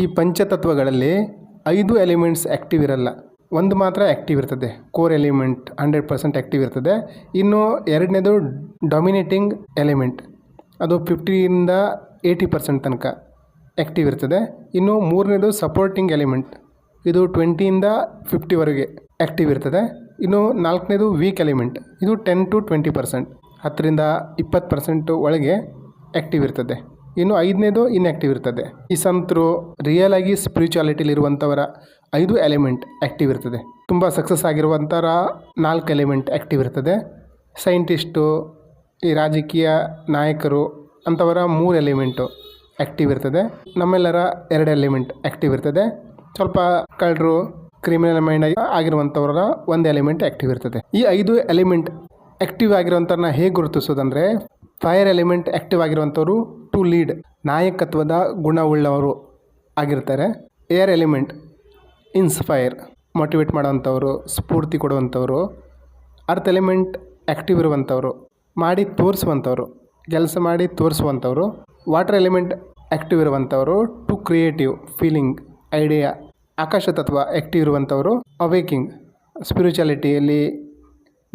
ಈ ಪಂಚತತ್ವಗಳಲ್ಲಿ ಐದು elements active ಇರಲ್ಲ. ಒಂದು ಮಾತ್ರ ಆ್ಯಕ್ಟಿವ್ ಇರ್ತದೆ. Core element hundred percent active ಇರ್ತದೆ. ಇನ್ನು ಎರಡನೇದು ಡಾಮಿನೇಟಿಂಗ್ ಎಲಿಮೆಂಟ್. ಅದು ಫಿಫ್ಟಿಯಿಂದ ಏಯ್ಟಿ ಪರ್ಸೆಂಟ್ ತನಕ ಆ್ಯಕ್ಟಿವ್ ಇರ್ತದೆ. ಇನ್ನು ಮೂರನೇದು ಸಪೋರ್ಟಿಂಗ್ ಎಲಿಮೆಂಟ್. ಇದು ಟ್ವೆಂಟಿಯಿಂದ ಫಿಫ್ಟಿವರೆಗೆ ಆ್ಯಕ್ಟಿವ್ ಇರ್ತದೆ. ಇನ್ನು ನಾಲ್ಕನೇದು ವೀಕ್ ಎಲಿಮೆಂಟ್. ಇದು ಟೆನ್ ಟು ಟ್ವೆಂಟಿ ಪರ್ಸೆಂಟ್. ಹತ್ತರಿಂದ ಇಪ್ಪತ್ತು ಪರ್ಸೆಂಟು ಒಳಗೆ ಆ್ಯಕ್ಟಿವ್ ಇರ್ತದೆ. ಇನ್ನು ಐದನೇದು ಇನ್ಆ್ಯಕ್ಟಿವ್ ಇರ್ತದೆ. ಈ ಸಂತರು ರಿಯಲ್ ಆಗಿ ಸ್ಪಿರಿಚುಯಾಲಿಟಿಲಿರುವಂಥವರ ಐದು ಎಲಿಮೆಂಟ್ ಆ್ಯಕ್ಟಿವ್ ಇರ್ತದೆ. ತುಂಬ ಸಕ್ಸಸ್ ಆಗಿರುವಂಥರ ನಾಲ್ಕು ಎಲಿಮೆಂಟ್ ಆ್ಯಕ್ಟಿವ್ ಇರ್ತದೆ. ಸೈಂಟಿಸ್ಟು ಈ ರಾಜಕೀಯ ನಾಯಕರು ಅಂಥವರ ಮೂರು ಎಲಿಮೆಂಟು ಆ್ಯಕ್ಟಿವ್ ಇರ್ತದೆ. ನಮ್ಮೆಲ್ಲರ ಎರಡು ಎಲಿಮೆಂಟ್ ಆ್ಯಕ್ಟಿವ್ ಇರ್ತದೆ. ಸ್ವಲ್ಪ ಕಳ್ಳರು ಕ್ರಿಮಿನಲ್ ಮೈಂಡ್ ಆಗಿರುವಂಥವರ ಒಂದು ಎಲಿಮೆಂಟ್ ಆ್ಯಕ್ಟಿವ್ ಇರ್ತದೆ. ಈ ಐದು ಎಲಿಮೆಂಟ್ ಆ್ಯಕ್ಟಿವ್ ಆಗಿರುವಂಥವ್ರನ್ನ ಹೇಗೆ ಗುರುತಿಸೋದಂದರೆ ಫೈರ್ ಎಲಿಮೆಂಟ್ ಆ್ಯಕ್ಟಿವ್ ಆಗಿರುವಂಥವ್ರು ಟು ಲೀಡ್ ನಾಯಕತ್ವದ ಗುಣವುಳ್ಳವರು ಆಗಿರ್ತಾರೆ. ಏರ್ ಎಲಿಮೆಂಟ್, ಇನ್ಸ್ಪೈರ್, ಮೋಟಿವೇಟ್ ಮಾಡೋವಂಥವ್ರು, ಸ್ಫೂರ್ತಿ ಕೊಡುವಂಥವ್ರು ಅರ್ಥ್ ಎಲಿಮೆಂಟ್ ಆ್ಯಕ್ಟಿವ್ ಇರುವಂಥವ್ರು, ಮಾಡಿ ತೋರಿಸುವಂಥವ್ರು, ಕೆಲಸ ಮಾಡಿ ತೋರಿಸುವಂಥವ್ರು, ವಾಟರ್ ಎಲಿಮೆಂಟ್ ಆ್ಯಕ್ಟಿವ್ ಇರುವಂಥವ್ರು, ಟು ಕ್ರಿಯೇಟಿವ್ ಫೀಲಿಂಗ್, ಐಡಿಯಾ, ಆಕಾಶ ತತ್ವ ಆ್ಯಕ್ಟಿವ್ ಇರುವಂಥವ್ರು, ಅವೇಕಿಂಗ್, ಸ್ಪಿರಿಚುಯಾಲಿಟಿಯಲ್ಲಿ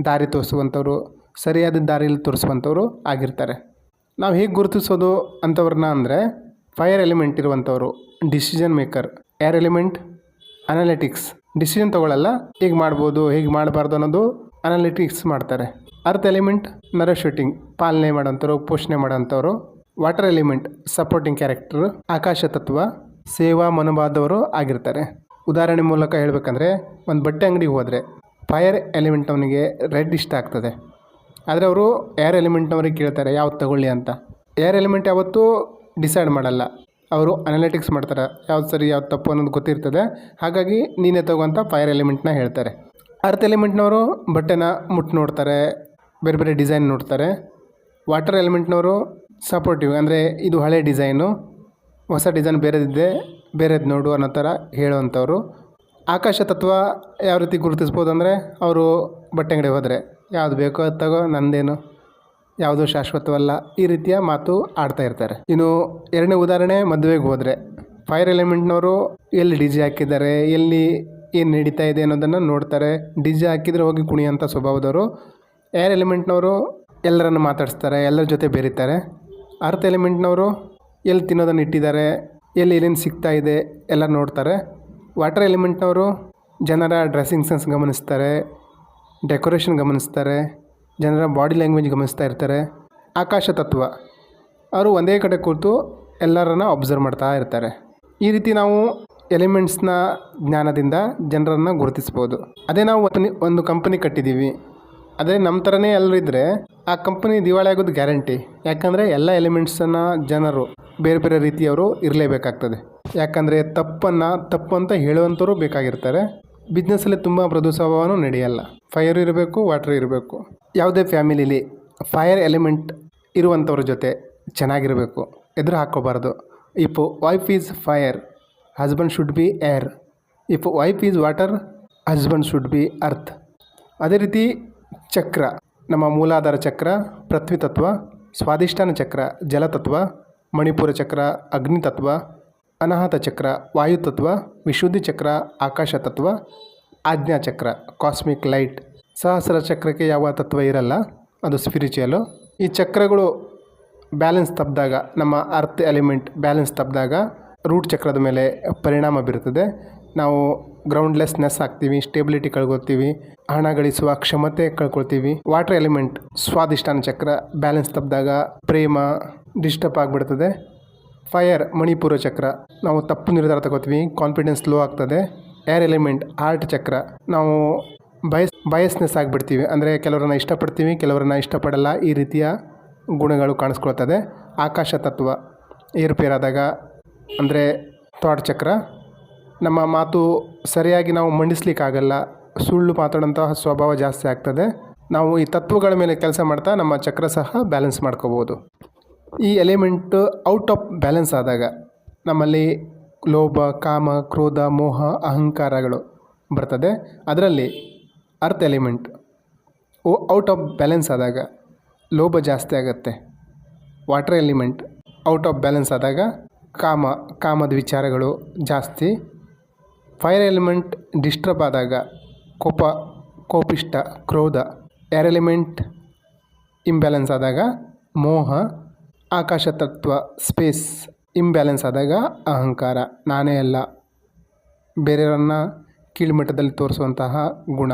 ದಾರಿ ತೋರಿಸುವಂಥವ್ರು, ಸರಿಯಾದ ದಾರಿಯಲ್ಲಿ ತೋರಿಸುವಂಥವ್ರು ಆಗಿರ್ತಾರೆ. ನಾವು ಹೇಗೆ ಗುರುತಿಸೋದು ಅಂಥವ್ರನ್ನ ಅಂದರೆ fire element ಇರುವಂಥವ್ರು decision maker air element analytics decision ತೊಗೊಳ್ಳಲ್ಲ ಹೇಗೆ ಮಾಡ್ಬೋದು, ಹೇಗೆ ಮಾಡಬಾರ್ದು ಅನ್ನೋದು ಅನಾಲಿಟಿಕ್ಸ್ ಮಾಡ್ತಾರೆ. ಅರ್ತ್ ಎಲಿಮೆಂಟ್ ನರ ಶೂಟಿಂಗ್ ಪಾಲನೆ ಮಾಡೋಂಥವ್ರು ಪೋಷಣೆ ಮಾಡೋಂಥವ್ರು ವಾಟರ್ ಎಲಿಮೆಂಟ್ ಸಪೋರ್ಟಿಂಗ್ ಕ್ಯಾರೆಕ್ಟರ್ ಆಕಾಶ ತತ್ವ, ಸೇವಾ ಮನೋಭಾವದವರು ಆಗಿರ್ತಾರೆ. ಉದಾಹರಣೆ ಮೂಲಕ ಹೇಳಬೇಕಂದ್ರೆ ಒಂದು ಬಟ್ಟೆ ಅಂಗಡಿಗೆ ಹೋದರೆ ಫೈರ್ ಎಲಿಮೆಂಟ್ ಅವನಿಗೆ ರೆಡ್ ಇಷ್ಟ ಆಗ್ತದೆ. ಆದರೆ ಅವರು ಏರ್ ಎಲಿಮೆಂಟ್ನವ್ರಿಗೆ ಕೇಳ್ತಾರೆ, ಯಾವ್ದು ತಗೊಳ್ಳಿ ಅಂತ. ಏರ್ ಎಲಿಮೆಂಟ್ ಯಾವತ್ತೂ ಡಿಸೈಡ್ ಮಾಡಲ್ಲ. ಅವರು ಅನಾಲಿಟಿಕ್ಸ್ ಮಾಡ್ತಾರೆ, ಯಾವ್ದು ಸರಿ, ಯಾವ್ದು ತಪ್ಪು ಅನ್ನೋದು ಗೊತ್ತಿರ್ತದೆ. ಹಾಗಾಗಿ ನೀನೇ ತಗೋಂಥ ಫೈರ್ ಎಲಿಮೆಂಟ್ನ ಹೇಳ್ತಾರೆ. ಅರ್ತ್ ಎಲಿಮೆಂಟ್ನವರು ಬಟ್ಟೆನ ಮುಟ್ಟು ನೋಡ್ತಾರೆ, ಬೇರೆ ಬೇರೆ ಡಿಸೈನ್ ನೋಡ್ತಾರೆ. ವಾಟರ್ ಎಲಿಮೆಂಟ್ನವರು ಸಪೋರ್ಟಿವ್ ಅಂದರೆ ಇದು ಹಳೆ ಡಿಸೈನು ಹೊಸ ಡಿಸೈನ್ ಬೇರೆದಿದೆ, ಬೇರೆದು ನೋಡು ಅನ್ನೋ ಥರ ಹೇಳುವಂಥವ್ರು. ಆಕಾಶ ತತ್ವ ಯಾವ ರೀತಿ ಗುರುತಿಸ್ಬೋದು ಅಂದರೆ, ಅವರು ಬಟ್ಟೆ ಅಂಗಡಿ ಹೋದರೆ. ಯಾವ್ದು ಬೇಕೋ ಅದು ತಗೋ, ನಂದೇನು ಯಾವುದು ಶಾಶ್ವತವಲ್ಲ, ಈ ರೀತಿಯ ಮಾತು ಆಡ್ತಾ ಇರ್ತಾರೆ. ಇನ್ನು ಎರಡನೇ ಉದಾಹರಣೆ ಮದುವೆಗೆ ಹೋದರೆ. ಫೈರ್ ಎಲಿಮೆಂಟ್ನವರು ಎಲ್ಲಿ ಡಿ ಜೆ ಹಾಕಿದ್ದಾರೆ, ಎಲ್ಲಿ ಏನು ನಡೀತಾ ಇದೆ ಅನ್ನೋದನ್ನು ನೋಡ್ತಾರೆ. ಡಿ ಜೆ ಹಾಕಿದರೆ ಹೋಗಿ ಕುಣಿಯೋಂಥ ಸ್ವಭಾವದವರು. ಏರ್ ಎಲಿಮೆಂಟ್ನವರು ಎಲ್ಲರನ್ನು ಮಾತಾಡಿಸ್ತಾರೆ, ಎಲ್ಲರ ಜೊತೆ ಬೆರೀತಾರೆ. ಅರ್ತ್ ಎಲಿಮೆಂಟ್ನವರು ಎಲ್ಲಿ ತಿನ್ನೋದನ್ನು ಇಟ್ಟಿದ್ದಾರೆ, ಎಲ್ಲಿ ಏನೇನು ಸಿಗ್ತಾ ಇದೆ ಎಲ್ಲ ನೋಡ್ತಾರೆ. ವಾಟರ್ ಎಲಿಮೆಂಟ್ನವರು ಜನರ ಡ್ರೆಸ್ಸಿಂಗ್ ಸೆನ್ಸ್ ಗಮನಿಸ್ತಾರೆ. ಡೆಕೋರೇಷನ್ ಗಮನಿಸ್ತಾರೆ, ಜನರ ಬಾಡಿ ಲ್ಯಾಂಗ್ವೇಜ್ ಗಮನಿಸ್ತಾ ಇರ್ತಾರೆ, ಆಕಾಶ ತತ್ವ. ಅವರು ಒಂದೇ ಕಡೆ ಕೂತು ಎಲ್ಲರನ್ನ ಅಬ್ಸರ್ವ್ ಮಾಡ್ತಾ ಇರ್ತಾರೆ. ಈ ರೀತಿ ನಾವು ಎಲಿಮೆಂಟ್ಸ್ನ ಜ್ಞಾನದಿಂದ ಜನರನ್ನು ಗುರುತಿಸ್ಬೋದು. ಅದೇ ನಾವು ಒಂದು- ಕಂಪನಿ ಕಟ್ಟಿದ್ದೀವಿ. ಅದೇ ನಮ್ಮ ಥರನೇ ಎಲ್ಲರೂ ಇದ್ದರೆ ಆ ಕಂಪನಿ ದಿವಾಳಿ ಆಗೋದು ಗ್ಯಾರಂಟಿ. ಯಾಕಂದರೆ ಎಲ್ಲ ಎಲಿಮೆಂಟ್ಸನ್ನು ಜನರು ಬೇರೆ ಬೇರೆ ರೀತಿಯವರು ಇರಲೇಬೇಕಾಗ್ತದೆ. ಯಾಕಂದರೆ ತಪ್ಪನ್ನು ತಪ್ಪು ಅಂತ ಹೇಳುವಂಥವ್ರು ಬೇಕಾಗಿರ್ತಾರೆ. ಬಿಸ್ನೆಸ್ಸಲ್ಲಿ ತುಂಬ ಸ್ವಭಾವನೂ ನಡೆಯಲ್ಲ. ಫೈರ್ ಇರಬೇಕು ವಾಟರ್ ಇರಬೇಕು. ಯಾವುದೇ ಫ್ಯಾಮಿಲಿಲಿ ಫೈರ್ ಎಲಿಮೆಂಟ್ ಇರುವಂಥವ್ರ ಜೊತೆ ಚೆನ್ನಾಗಿರಬೇಕು, ಎದುರು ಹಾಕ್ಕೋಬಾರ್ದು. If wife is fire husband should be air if wife is water husband should be earth ಅದೇ ರೀತಿ ಚಕ್ರ, ನಮ್ಮ ಮೂಲಾಧಾರ ಚಕ್ರ, ಪೃಥ್ವಿ ತತ್ವ ಸ್ವಾದಿಷ್ಠಾನ ಚಕ್ರ ಜಲತತ್ವ ಮಣಿಪುರ ಚಕ್ರ, ಅಗ್ನಿ ತತ್ವ, ಅನಾಹತ ಚಕ್ರ, ವಾಯು ತತ್ವ, ವಿಶುದ್ಧಿ ಚಕ್ರ, ಆಕಾಶ ತತ್ವ ಆಜ್ಞಾ ಚಕ್ರ ಕಾಸ್ಮಿಕ್ ಲೈಟ್ ಸಹಸ್ರ ಚಕ್ರಕ್ಕೆ ಯಾವ ತತ್ವ ಇರಲ್ಲ, ಅದು ಸ್ಪಿರಿಚುವಲು ಈ ಚಕ್ರಗಳು ಬ್ಯಾಲೆನ್ಸ್ ತಪ್ಪಿದಾಗ ನಮ್ಮ ಅರ್ತ್ ಎಲಿಮೆಂಟ್ ಬ್ಯಾಲೆನ್ಸ್ ತಪ್ಪಿದಾಗ ರೂಟ್ ಚಕ್ರದ ಮೇಲೆ ಪರಿಣಾಮ ಬೀರುತ್ತದೆ. ನಾವು ಗ್ರೌಂಡ್ಲೆಸ್ನೆಸ್ ಆಗ್ತೀವಿ ಸ್ಟೇಬಿಲಿಟಿ ಕಳ್ಕೊಳ್ತೀವಿ, ಹಣ ಗಳಿಸುವ ಕ್ಷಮತೆ ಕಳ್ಕೊಳ್ತೀವಿ. ವಾಟರ್ ಎಲಿಮೆಂಟ್ ಸ್ವಾದಿಷ್ಟಾನ ಚಕ್ರ ಬ್ಯಾಲೆನ್ಸ್ ತಪ್ಪಿದಾಗ ಪ್ರೇಮ ಡಿಸ್ಟರ್ಬ್ ಆಗಿಬಿಡ್ತದೆ. ಫೈರ್ ಮಣಿಪುರ ಚಕ್ರ, ನಾವು ತಪ್ಪು ನಿರ್ಧಾರ ತಗೋತೀವಿ ಕಾನ್ಫಿಡೆನ್ಸ್ ಲೋ ಆಗ್ತದೆ. ಏರ್ ಎಲಿಮೆಂಟ್ ಆರ್ಟ್ ಚಕ್ರ ನಾವು ಬಯಸ್, ಬಯಸ್ನೆಸ್ ಆಗಿಬಿಡ್ತೀವಿ. ಅಂದರೆ ಕೆಲವರನ್ನ ಇಷ್ಟಪಡ್ತೀವಿ, ಕೆಲವರನ್ನ ಇಷ್ಟಪಡಲ್ಲ. ಈ ರೀತಿಯ ಗುಣಗಳು ಕಾಣಿಸ್ಕೊಳ್ತದೆ. ಆಕಾಶ ತತ್ವ, ಏರುಪೇರಾದಾಗ, ಅಂದರೆ ಥಾಟ್ ಚಕ್ರ ನಮ್ಮ ಮಾತು ಸರಿಯಾಗಿ ನಾವು ಮಂಡಿಸ್ಲಿಕ್ಕಾಗಲ್ಲ. ಸುಳ್ಳು ಮಾತಾಡೋಂತಹ ಸ್ವಭಾವ ಜಾಸ್ತಿ ಆಗ್ತದೆ. ನಾವು ಈ ತತ್ವಗಳ ಮೇಲೆ ಕೆಲಸ ಮಾಡ್ತಾ ನಮ್ಮ ಚಕ್ರ ಸಹ ಬ್ಯಾಲೆನ್ಸ್ ಮಾಡ್ಕೋಬೋದು. ಈ ಎಲಿಮೆಂಟ್ ಔಟ್ ಆಫ್ ಬ್ಯಾಲೆನ್ಸ್ ಆದಾಗ ನಮ್ಮಲ್ಲಿ ಲೋಭ, ಕಾಮ, ಕ್ರೋಧ, ಮೋಹ, ಅಹಂಕಾರಗಳು ಬರ್ತದೆ. ಅದರಲ್ಲಿ ಅರ್ಥ್ ಎಲಿಮೆಂಟ್. ಓ, ಔಟ್ ಆಫ್ ಬ್ಯಾಲೆನ್ಸ್ ಆದಾಗ ಲೋಭ ಜಾಸ್ತಿ ಆಗುತ್ತೆ. Water element, out of balance ಆದಾಗ ಕಾಮ, ಕಾಮದ ವಿಚಾರಗಳು ಜಾಸ್ತಿ. ಫೈರ್ ಎಲಿಮೆಂಟ್ ಡಿಸ್ಟರ್ಬ್ ಆದಾಗ ಕೋಪ ಕೋಪಿಷ್ಟ ಕ್ರೋಧ. ಏರ್ ಎಲಿಮೆಂಟ್ ಇಂಬ್ಯಾಲೆನ್ಸ್ ಆದಾಗ ಮೋಹ. ಆಕಾಶ ತತ್ವ, ಸ್ಪೇಸ್ ಇಂಬ್ಯಾಲೆನ್ಸ್ ಆದಾಗ ಅಹಂಕಾರ ನಾನೇ ಅಲ್ಲ. ಬೇರೆಯವರನ್ನ ಕೀಳುಮಟ್ಟದಲ್ಲಿ ತೋರಿಸುವಂತಹ ಗುಣ.